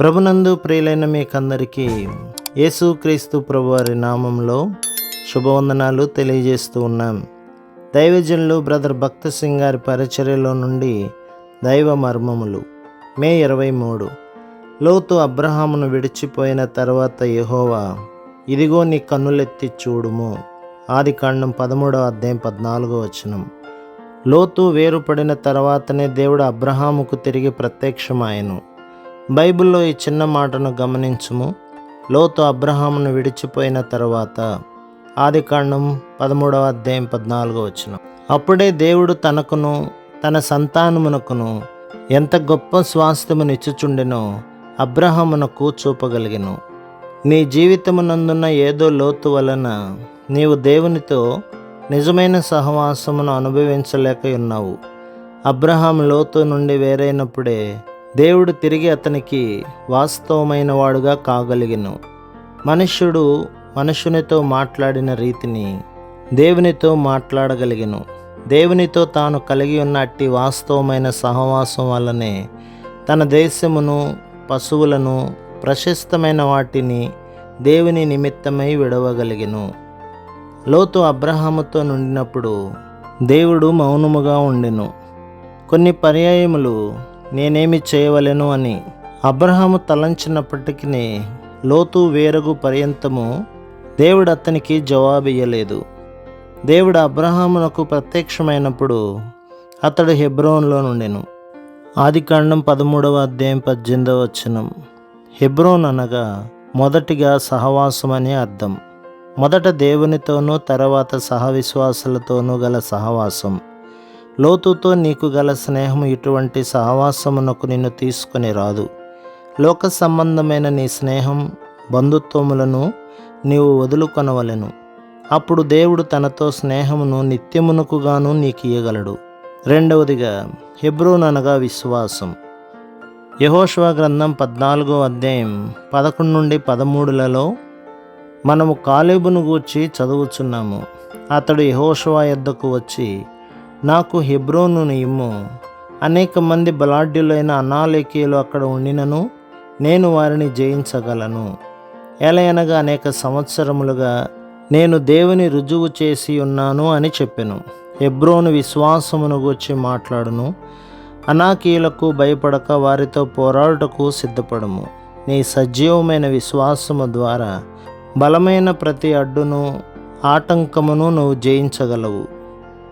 ప్రభునందు ప్రియులైన మీకందరికీ యేసుక్రీస్తు ప్రభువారి నామంలో శుభవందనాలు తెలియజేస్తూ ఉన్నాం. దైవజనులు బ్రదర్ భక్త సింగ్ గారి పరిచర్యలో నుండి దైవ మర్మములు. మే ఇరవై మూడు. లోతు అబ్రహామును విడిచిపోయిన తర్వాత యహోవా ఇదిగో నీ కన్నులెత్తి చూడుము. ఆది కాండం పదమూడవ అధ్యాయం పద్నాలుగో వచనం. లోతు వేరుపడిన తర్వాతనే దేవుడు అబ్రహాముకు తిరిగి ప్రత్యక్షమాయను. బైబిల్లో ఈ చిన్న మాటను గమనించుము. లోతు అబ్రహామును విడిచిపోయిన తర్వాత ఆది కాండం పదమూడవ అధ్యాయం పద్నాలుగో వచ్చిన అప్పుడే దేవుడు తనకును తన సంతానమునకును ఎంత గొప్ప స్వాస్థ్యమును ఇచ్చుచుండెనో అబ్రహామునకు చూపగలిగెను. నీ జీవితమునందున్న ఏదో లోతు వలన నీవు దేవునితో నిజమైన సహవాసమును అనుభవించలేక ఉన్నావు. అబ్రహాం లోతు నుండి వేరైనప్పుడే దేవుడు తిరిగి అతనికి వాస్తవమైన వాడుగా కాగలిగను. మనుష్యుడు మనుషునితో మాట్లాడిన రీతిని దేవునితో మాట్లాడగలిగను. దేవునితో తాను కలిగి ఉన్న అట్టి వాస్తవమైన సహవాసం వల్లనే తన దేశమును పశువులను ప్రశస్తమైన వాటిని దేవుని నిమిత్తమై విడవగలిగను. లోతు అబ్రహాముతో నుండినప్పుడు దేవుడు మౌనముగా ఉండెను. కొన్ని పర్యాయములు నేనేమి చేయవలెను అని అబ్రహాము తలంచినప్పటికీ లోతు వేరగు పర్యంతము దేవుడు అతనికి జవాబియ్యలేదు దేవుడు అబ్రహామునకు ప్రత్యక్షమైనప్పుడు అతడు హెబ్రోన్లో నుండెను. ఆది కాండం పదమూడవ అధ్యాయం పద్దెనిమిదవ వచనం. హెబ్రోన్ అనగా మొదటిగా సహవాసం అనే అర్థం. మొదట దేవునితోనూ తర్వాత సహవిశ్వాసులతోనూ గల సహవాసం. లోతుతో నీకు గల స్నేహం ఇటువంటి సహవాసమునకు నిన్ను తీసుకొని రాదు. లోక సంబంధమైన నీ స్నేహం బంధుత్వములను నీవు వదులుకొనవలెను. అప్పుడు దేవుడు తనతో స్నేహమును నిత్యమునకుగాను నీకు ఇయ్యగలడు. రెండవదిగా హెబ్రోన్ అనగా విశ్వాసం. యహోశివ గ్రంథం పద్నాలుగో అధ్యాయం పదకొండు నుండి పదమూడులలో మనము కాలేబును గూర్చి చదువుచున్నాము. అతడు యహోశివ యొద్దకు వచ్చి నాకు హెబ్రోను ఇమ్ము. అనేక మంది బలాఢ్యులైన అనాలేకీయులు అక్కడ ఉండినను నేను వారిని జయించగలను. ఎలయనగా అనేక సంవత్సరములుగా నేను దేవుని రుజువు చేసి ఉన్నాను అని చెప్పెను. హెబ్రోను విశ్వాసమును గూర్చి మాట్లాడును. అనాకీయులకు భయపడక వారితో పోరాడుటకు సిద్ధపడము. నీ సజీవమైన విశ్వాసము ద్వారా బలమైన ప్రతి అడ్డును ఆటంకమును నువ్వు జయించగలవు.